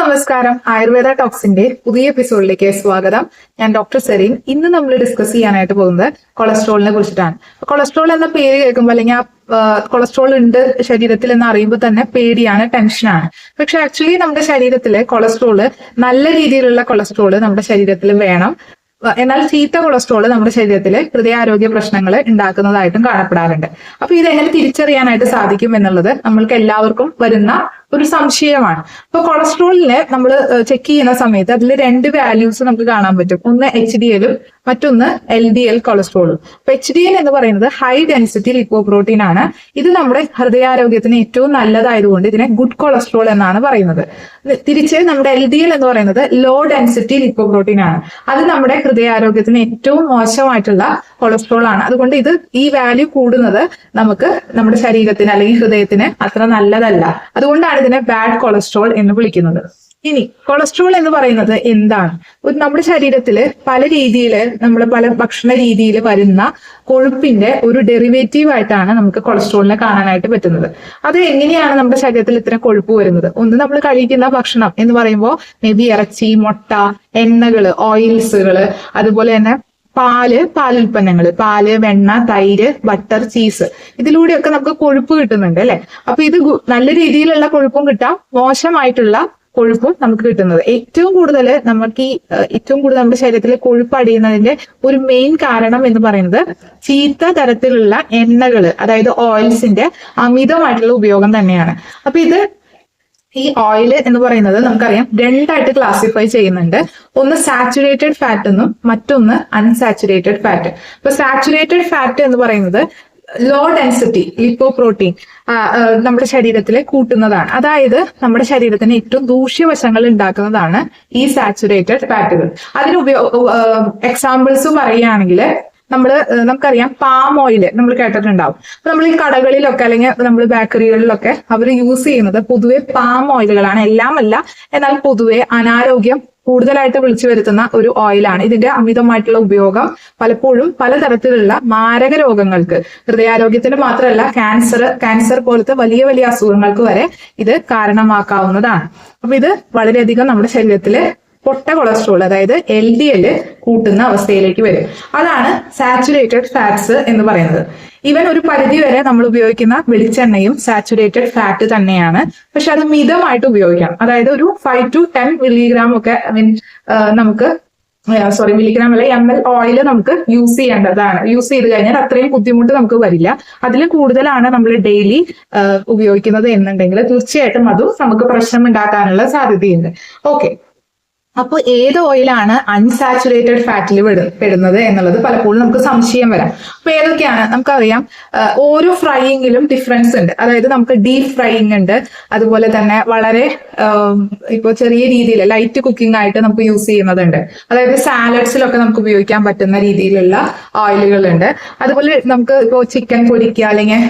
നമസ്കാരം. ആയുർവേദ ടോക്സിന്റെ പുതിയ എപ്പിസോഡിലേക്ക് സ്വാഗതം. ഞാൻ ഡോക്ടർ സെറീൻ. ഇന്ന് നമ്മൾ ഡിസ്കസ് ചെയ്യാനായിട്ട് പോകുന്നത് കൊളസ്ട്രോളിനെ കുറിച്ചിട്ടാണ്. കൊളസ്ട്രോൾ എന്ന പേര് കേൾക്കുമ്പോൾ അല്ലെങ്കിൽ ആ കൊളസ്ട്രോൾ ഉണ്ട് ശരീരത്തിൽ എന്ന് അറിയുമ്പോൾ തന്നെ പേടിയാണ് ടെൻഷനാണ് പക്ഷെ ആക്ച്വലി നമ്മുടെ ശരീരത്തിൽ കൊളസ്ട്രോൾ നല്ല രീതിയിലുള്ള കൊളസ്ട്രോൾ നമ്മുടെ ശരീരത്തിൽ വേണം. എന്നാൽ ചീത്ത കൊളസ്ട്രോൾ നമ്മുടെ ശരീരത്തിൽ ഹൃദയാരോഗ്യ പ്രശ്നങ്ങൾ ഉണ്ടാക്കുന്നതായിട്ടും കാണപ്പെടാറുണ്ട്. അപ്പൊ ഇതെങ്ങനെ തിരിച്ചറിയാനായിട്ട് സാധിക്കും എന്നുള്ളത് നമ്മൾക്ക് എല്ലാവർക്കും വരുന്ന ഒരു സംശയമാണ്. അപ്പൊ കൊളസ്ട്രോളിനെ നമ്മൾ ചെക്ക് ചെയ്യുന്ന സമയത്ത് അതിൽ രണ്ട് വാല്യൂസ് നമുക്ക് കാണാൻ പറ്റും. ഒന്ന് എച്ച് ഡി എല്ലും മറ്റൊന്ന് എൽ ഡി എൽ കൊളസ്ട്രോളും അപ്പൊ എച്ച് ഡി എൽ എന്ന് പറയുന്നത് ഹൈ ഡെൻസിറ്റി ലിപ്പോപ്രോട്ടീൻ ആണ്. ഇത് നമ്മുടെ ഹൃദയാരോഗ്യത്തിന് ഏറ്റവും നല്ലതായതുകൊണ്ട് ഇതിനെ ഗുഡ് കൊളസ്ട്രോൾ എന്നാണ് പറയുന്നത്. തിരിച്ച് നമ്മുടെ എൽ ഡി എൽ എന്ന് പറയുന്നത് ലോ ഡെൻസിറ്റി ലിപ്പോപ്രോട്ടീൻ ആണ്. അത് നമ്മുടെ ഹൃദയാരോഗ്യത്തിന് ഏറ്റവും മോശമായിട്ടുള്ള കൊളസ്ട്രോൾ ആണ്. അതുകൊണ്ട് ഇത് ഈ വാല്യൂ കൂടുന്നത് നമുക്ക് നമ്മുടെ ശരീരത്തിന് അല്ലെങ്കിൽ ഹൃദയത്തിന് അത്ര നല്ലതല്ല. അതുകൊണ്ടാണ് ഇതിനെ ബാഡ് കൊളസ്ട്രോൾ എന്ന് വിളിക്കുന്നത്. ഇനി കൊളസ്ട്രോൾ എന്ന് പറയുന്നത് എന്താണ്? ഒരു നമ്മുടെ ശരീരത്തിൽ പല രീതിയിൽ നമ്മൾ പല ഭക്ഷണ രീതിയിൽ വരുന്ന കൊഴുപ്പിന്റെ ഒരു ഡെറിവേറ്റീവ് ആയിട്ടാണ് നമുക്ക് കൊളസ്ട്രോളിനെ കാണാനായിട്ട് പറ്റുന്നത്. അത് എങ്ങനെയാണ് നമ്മുടെ ശരീരത്തിൽ ഇത്ര കൊഴുപ്പ് വരുന്നത്? ഒന്ന് നമ്മൾ കഴിക്കുന്ന ഭക്ഷണം എന്ന് പറയുമ്പോൾ മേ ബി ഇറച്ചി മുട്ട എണ്ണകൾ ഓയിൽസുകൾ അതുപോലെ തന്നെ പാൽ പാലുൽപ്പന്നങ്ങൾ പാൽ വെണ്ണ തൈര് ബട്ടർ ചീസ് ഇതിലൂടെയൊക്കെ നമുക്ക് കൊഴുപ്പ് കിട്ടുന്നുണ്ട് അല്ലെ? അപ്പൊ ഇത് നല്ല രീതിയിലുള്ള കൊഴുപ്പും കിട്ടാം. മോശമായിട്ടുള്ള കൊഴുപ്പും നമുക്ക് കിട്ടുന്നത്. ഏറ്റവും കൂടുതൽ നമുക്ക് ഈ ഏറ്റവും കൂടുതൽ നമ്മുടെ ശരീരത്തിൽ കൊഴുപ്പ് അടിയുന്നതിന്റെ ഒരു മെയിൻ കാരണം എന്ന് പറയുന്നത് ചീത്ത തരത്തിലുള്ള എണ്ണകൾ അതായത് ഓയിൽസിന്റെ അമിതമായിട്ടുള്ള ഉപയോഗം തന്നെയാണ്. അപ്പൊ ഇത് ഈ ഓയിൽ എന്ന് പറയുന്നത് നമുക്കറിയാം രണ്ടായിട്ട് ക്ലാസിഫൈ ചെയ്യുന്നുണ്ട്. ഒന്ന് സാച്ചുറേറ്റഡ് ഫാറ്റ് എന്നും മറ്റൊന്ന് അൺസാച്ചുറേറ്റഡ് ഫാറ്റ് അപ്പൊ സാച്ചുറേറ്റഡ് ഫാറ്റ് എന്ന് പറയുന്നത് ലോ ഡെൻസിറ്റി ലിപ്പോ പ്രോട്ടീൻ നമ്മുടെ ശരീരത്തിൽ കൂട്ടുന്നതാണ്. അതായത് നമ്മുടെ ശരീരത്തിന് ഏറ്റവും ദൂഷ്യവശങ്ങൾ ഉണ്ടാക്കുന്നതാണ് ഈ സാച്ചുറേറ്റഡ് ഫാറ്റുകൾ അതിന് ഉപയോഗ എക്സാമ്പിൾസ് പറയുകയാണെങ്കിൽ നമ്മൾ നമുക്കറിയാം പാം ഓയിൽ നമ്മൾ കേട്ടിട്ടുണ്ടാവും. അപ്പൊ നമ്മൾ ഈ കടകളിലൊക്കെ അല്ലെങ്കിൽ നമ്മൾ ബേക്കറികളിലൊക്കെ അവർ യൂസ് ചെയ്യുന്നത് പൊതുവെ പാം ഓയിലുകളാണ് എല്ലാമല്ല എന്നാൽ പൊതുവെ അനാരോഗ്യം കൂടുതലായിട്ട് വിളിച്ചു വരുത്തുന്ന ഒരു ഓയിലാണ് ഇതിന്റെ അമിതമായിട്ടുള്ള ഉപയോഗം പലപ്പോഴും പലതരത്തിലുള്ള മാരക രോഗങ്ങൾക്ക് ഹൃദയാരോഗ്യത്തിന് മാത്രമല്ല ക്യാൻസർ ക്യാൻസർ പോലത്തെ വലിയ വലിയ അസുഖങ്ങൾക്ക് വരെ ഇത് കാരണമാക്കാവുന്നതാണ്. അപ്പൊ ഇത് വളരെയധികം നമ്മുടെ ശരീരത്തിൽ പൊട്ട കൊളസ്ട്രോൾ അതായത് എൽ ഡി എൽ കൂട്ടുന്ന അവസ്ഥയിലേക്ക് വരും. അതാണ് സാച്ചുറേറ്റഡ് ഫാറ്റ്സ് എന്ന് പറയുന്നത്. ഈവൻ ഒരു പരിധി വരെ നമ്മൾ ഉപയോഗിക്കുന്ന വെളിച്ചെണ്ണയും സാച്ചുറേറ്റഡ് ഫാറ്റ് തന്നെയാണ്. പക്ഷെ അത് മിതമായിട്ട് ഉപയോഗിക്കാം. അതായത് ഒരു ഫൈവ് ടു ടെൻ മില്ലിഗ്രാം ഒക്കെ ഐ മീൻ നമുക്ക് സോറി മില്ലിഗ്രാം അല്ല എം എൽ ഓയിൽ നമുക്ക് യൂസ് ചെയ്യേണ്ടതാണ്. യൂസ് ചെയ്ത് കഴിഞ്ഞാൽ അത്രയും ബുദ്ധിമുട്ട് നമുക്ക് വരില്ല. അതിൽ കൂടുതലാണ് നമ്മൾ ഡെയിലി ഉപയോഗിക്കുന്നത് എന്നുണ്ടെങ്കിൽ തീർച്ചയായിട്ടും അതും നമുക്ക് പ്രശ്നം ഉണ്ടാക്കാനുള്ള സാധ്യതയുണ്ട്. ഓക്കെ അപ്പോൾ ഏത് ഓയിലാണ് അൺസാച്ചുറേറ്റഡ് ഫാറ്റിൽ പെടുന്നത് എന്നുള്ളത് പലപ്പോഴും നമുക്ക് സംശയം വരാം. അപ്പൊ ഏതൊക്കെയാണ്? നമുക്കറിയാം ഓരോ ഫ്രൈയിങ്ങിലും ഡിഫറൻസ് ഉണ്ട്. അതായത് നമുക്ക് ഡീപ് ഫ്രൈയിങ് ഉണ്ട്. അതുപോലെ തന്നെ വളരെ ഇപ്പോൾ ചെറിയ രീതിയിൽ ലൈറ്റ് കുക്കിംഗ് ആയിട്ട് നമുക്ക് യൂസ് ചെയ്യുന്നതുണ്ട്. അതായത് സാലഡ്സിലൊക്കെ നമുക്ക് ഉപയോഗിക്കാൻ പറ്റുന്ന രീതിയിലുള്ള ഓയിലുകളുണ്ട് അതുപോലെ നമുക്ക് ഇപ്പോൾ ചിക്കൻ പൊരിക്കുക അല്ലെങ്കിൽ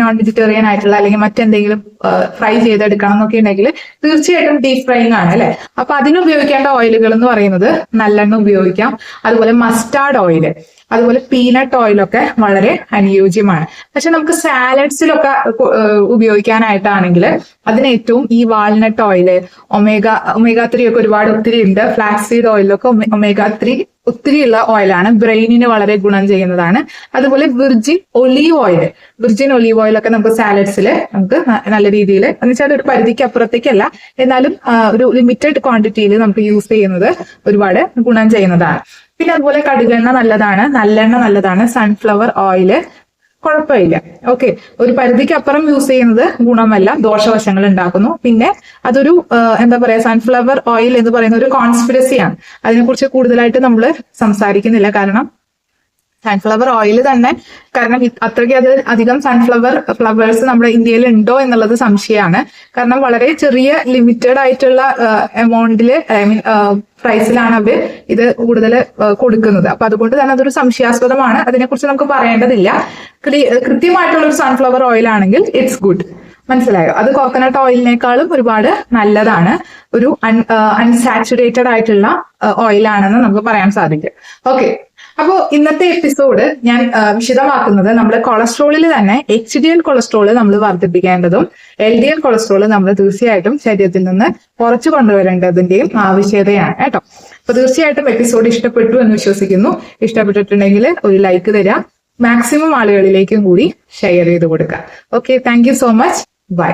നോൺ വെജിറ്റേറിയൻ ആയിട്ടുള്ള അല്ലെങ്കിൽ മറ്റെന്തെങ്കിലും ഫ്രൈ ചെയ്തെടുക്കണം എന്നൊക്കെ ഉണ്ടെങ്കിൽ തീർച്ചയായിട്ടും ഡീപ് ഫ്രൈയിങ് ആണ് അല്ലെ? അപ്പൊ അതിന് ഉപയോഗിക്കേണ്ട ഓയിലുകൾ എന്ന് പറയുന്നത് നല്ലെണ്ണ ഉപയോഗിക്കാം. അതുപോലെ മസ്റ്റാർഡ് ഓയിൽ അതുപോലെ പീനട്ട് ഓയിലൊക്കെ വളരെ അനുയോജ്യമാണ്. പക്ഷെ നമുക്ക് സാലഡ്സിലൊക്കെ ഉപയോഗിക്കാനായിട്ടാണെങ്കിൽ അതിന് ഏറ്റവും ഈ walnut oil omega omega three ഒക്കെ ഒരുപാട് ഒത്തിരി ഉണ്ട്. ഫ്ലാക്സീഡ് സീഡ് ഓയിലൊക്കെ ഒമേഗ ത്രീ ഒത്തിരിയുള്ള ഓയിലാണ് ബ്രെയിനിന് വളരെ ഗുണം ചെയ്യുന്നതാണ്. അതുപോലെ virgin olive oil virgin olive oil ഒക്കെ നമുക്ക് സാലഡ്സിൽ നമുക്ക് നല്ല രീതിയിൽ എന്ന് വെച്ചാൽ ഒരു പരിധിക്ക് അപ്പുറത്തേക്കല്ല. എന്നാലും ഒരു ലിമിറ്റഡ് ക്വാണ്ടിറ്റിയിൽ നമുക്ക് യൂസ് ചെയ്യുന്നത് ഒരുപാട് ഗുണം ചെയ്യുന്നതാണ്. പിന്നെ അതുപോലെ കടുകെണ്ണ നല്ലതാണ്. നല്ലെണ്ണ നല്ലതാണ്. സൺഫ്ലവർ ഓയിൽ കുഴപ്പമില്ല. ഓക്കെ ഒരു പരിധിക്ക് അപ്പുറം യൂസ് ചെയ്യുന്നത് ഗുണമല്ല. ദോഷവശങ്ങൾ ഉണ്ടാക്കുന്നു. പിന്നെ അതൊരു എന്താ പറയാ സൺഫ്ലവർ ഓയിൽ എന്ന് പറയുന്ന ഒരു കോൺസ്പിറസിയാണ് അതിനെക്കുറിച്ച് കൂടുതലായിട്ട് നമ്മൾ സംസാരിക്കുന്നില്ല. കാരണം സൺഫ്ലവർ ഓയിൽ തന്നെ. കാരണം അത്രയ്ക്ക് അത് അധികം സൺഫ്ലവർ ഫ്ലവേഴ്സ് നമ്മുടെ ഇന്ത്യയിൽ ഉണ്ടോ എന്നുള്ളത് സംശയമാണ്. കാരണം വളരെ ചെറിയ ലിമിറ്റഡ് ആയിട്ടുള്ള എമൗണ്ടിൽ ഐ മീൻ പ്രൈസിലാണ് അവർ ഇത് കൂടുതൽ കൊടുക്കുന്നത്. അപ്പൊ അതുകൊണ്ട് തന്നെ അതൊരു സംശയാസ്പദമാണ്. അതിനെക്കുറിച്ച് നമുക്ക് പറയേണ്ടതില്ല. കൃത്യമായിട്ടുള്ള ഒരു സൺഫ്ലവർ ഓയിൽ ആണെങ്കിൽ ഇറ്റ്സ് ഗുഡ് മനസ്സിലായോ? അത് കോക്കനട്ട് ഓയിലിനേക്കാളും ഒരുപാട് നല്ലതാണ്. ഒരു അൺസാച്ചുറേറ്റഡ് ആയിട്ടുള്ള ഓയിലാണെന്ന് നമുക്ക് പറയാൻ സാധിക്കും. ഓക്കെ അപ്പോൾ ഇന്നത്തെ എപ്പിസോഡ് ഞാൻ വിശദമാക്കുന്നത് നമ്മൾ കൊളസ്ട്രോളിൽ തന്നെ എച്ച് ഡി എൽ കൊളസ്ട്രോൾ നമ്മൾ വർദ്ധിപ്പിക്കേണ്ടതും എൽ ഡി എൽ കൊളസ്ട്രോൾ നമ്മൾ തീർച്ചയായിട്ടും ശരീരത്തിൽ നിന്ന് കുറച്ചു കൊണ്ടുവരേണ്ടതിന്റെയും ആവശ്യകതയാണ് കേട്ടോ. അപ്പൊ തീർച്ചയായിട്ടും എപ്പിസോഡ് ഇഷ്ടപ്പെട്ടു എന്ന് വിശ്വസിക്കുന്നു. ഇഷ്ടപ്പെട്ടിട്ടുണ്ടെങ്കിൽ ഒരു ലൈക്ക് തരാം. മാക്സിമം ആളുകളിലേക്കും കൂടി ഷെയർ ചെയ്ത് കൊടുക്കുക okay thank so much. Bye.